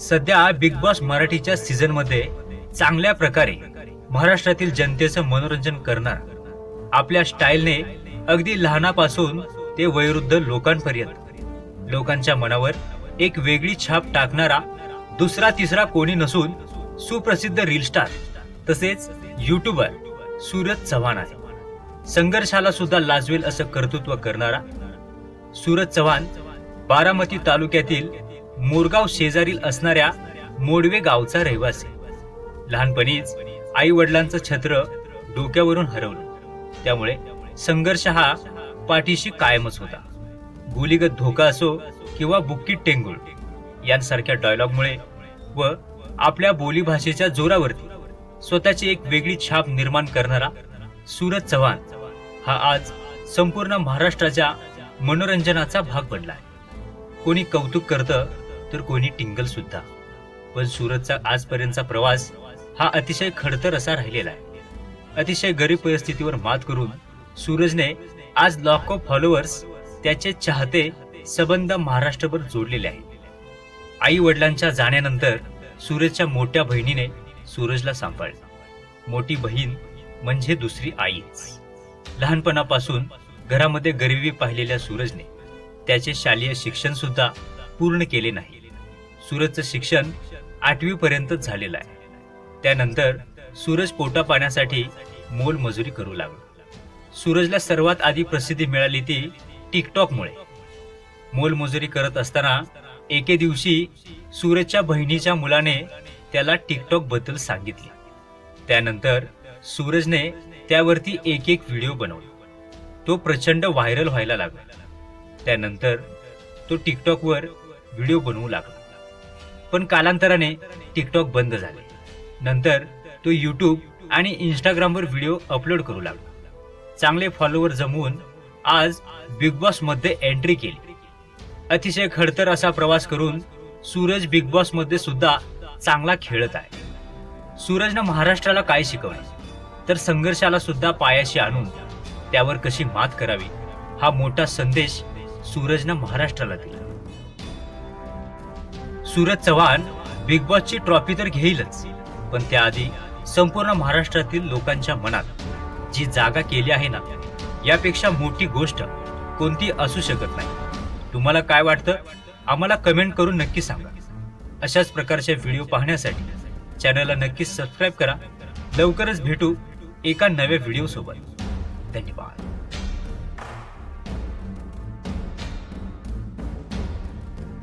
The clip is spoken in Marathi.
सध्या बिग बॉस मराठीच्या सीझनमध्ये चांगल्या प्रकारे महाराष्ट्रातील जनतेचं मनोरंजन करणार. आपल्या स्टाईलने अगदी लहानापासून ते वयोवृद्ध लोकांपर्यंत. लोकांच्या मनावर एक वेगळी छाप टाकणारा दुसरा तिसरा कोणी नसून सुप्रसिद्ध रील स्टार तसेच युट्यूबर सूरज चव्हाण आहे. संघर्षाला सुद्धा लाजवेल असं कर्तृत्व करणारा सूरज चव्हाण बारामती तालुक्यातील मोरगाव शेजारील असणाऱ्या मोडवे गावचा रहिवासी. लहानपणीच आई वडिलांचं छत्र डोक्यावरून हरवलं. त्यामुळे संघर्ष हा पाठीशी कायमच होता. गोलीगत धोका असो किंवा बुक्की टेंगुळ यांसारख्या डायलॉगमुळे व आपल्या बोलीभाषेच्या जोरावरती स्वतःची एक वेगळी छाप निर्माण करणारा सूरज चव्हाण हा आज संपूर्ण महाराष्ट्राच्या मनोरंजनाचा भाग बनलाय कोणी कौतुक करतं तर कोणी टिंगल सुद्धा. पण सूरजचा आजपर्यंतचा प्रवास हा अतिशय खडतर असा राहिलेला आहे. अतिशय गरीब परिस्थितीवर मात करून सूरजने आज लाखो फॉलोअर्स त्याचे चाहते संबंध महाराष्ट्रभर जोडलेले आहेत. आई वडिलांच्या जाण्यानंतर सूरजच्या मोठ्या बहिणीने सूरजला सांभाळलं. मोठी बहीण म्हणजे दुसरी आईच. लहानपणापासून घरामध्ये गरिबी पाहिलेल्या सूरजने त्याचे शालेय शिक्षण सुद्धा पूर्ण केले नाही. सूरजचं शिक्षण आठवी पर्यंत झालेलं आहे. त्यानंतर सूरज पोटा पाण्यासाठी मोलमजुरी करू लागला. सूरजला सर्वात आधी प्रसिद्धी मिळाली ती टिकटॉकमुळे. मोलमजुरी करत असताना एके दिवशी सूरजच्या बहिणीच्या मुलाने त्याला टिकटॉकबद्दल सांगितले. त्यानंतर सूरजने त्यावरती एक एक व्हिडिओ बनवला. तो प्रचंड व्हायरल व्हायला लागला. त्यानंतर तो टिकटॉकवर व्हिडिओ बनवू लागला. पण कालांतराने टिकटॉक बंद झाले. नंतर तो यूट्यूब आणि इंस्टाग्रामवर व्हिडिओ अपलोड करू लागला. चांगले फॉलोअर जमवून आज बिग बॉसमध्ये एंट्री केली. अतिशय खडतर असा प्रवास करून सूरज बिग बॉसमध्ये सुद्धा चांगला खेळत आहे. सूरजनं महाराष्ट्राला काय शिकवलं? तर संघर्षाला सुद्धा पायाशी आणून त्यावर कशी मात करावी? हा मोठा संदेश सूरजनं महाराष्ट्राला दिला. सूरज चव्हाण बिग बॉसची ट्रॉफी तर घेईलच. पण त्याआधी संपूर्ण महाराष्ट्रातील लोकांच्या मनात जी जागा केली आहे ना यापेक्षा मोठी गोष्ट कोणती असू शकत नाही. तुम्हाला काय वाटतं? आम्हाला कमेंट करून नक्की सांगा. अशाच प्रकारचे व्हिडिओ पाहण्यासाठी चॅनलला नक्कीच सबस्क्राईब करा. लवकरच भेटू एका नव्या व्हिडिओसोबत धन्यवाद.